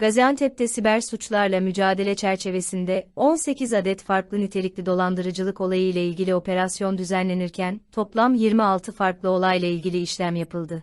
Gaziantep'te siber suçlarla mücadele çerçevesinde 18 adet farklı nitelikli dolandırıcılık olayı ile ilgili operasyon düzenlenirken toplam 26 farklı olayla ilgili işlem yapıldı.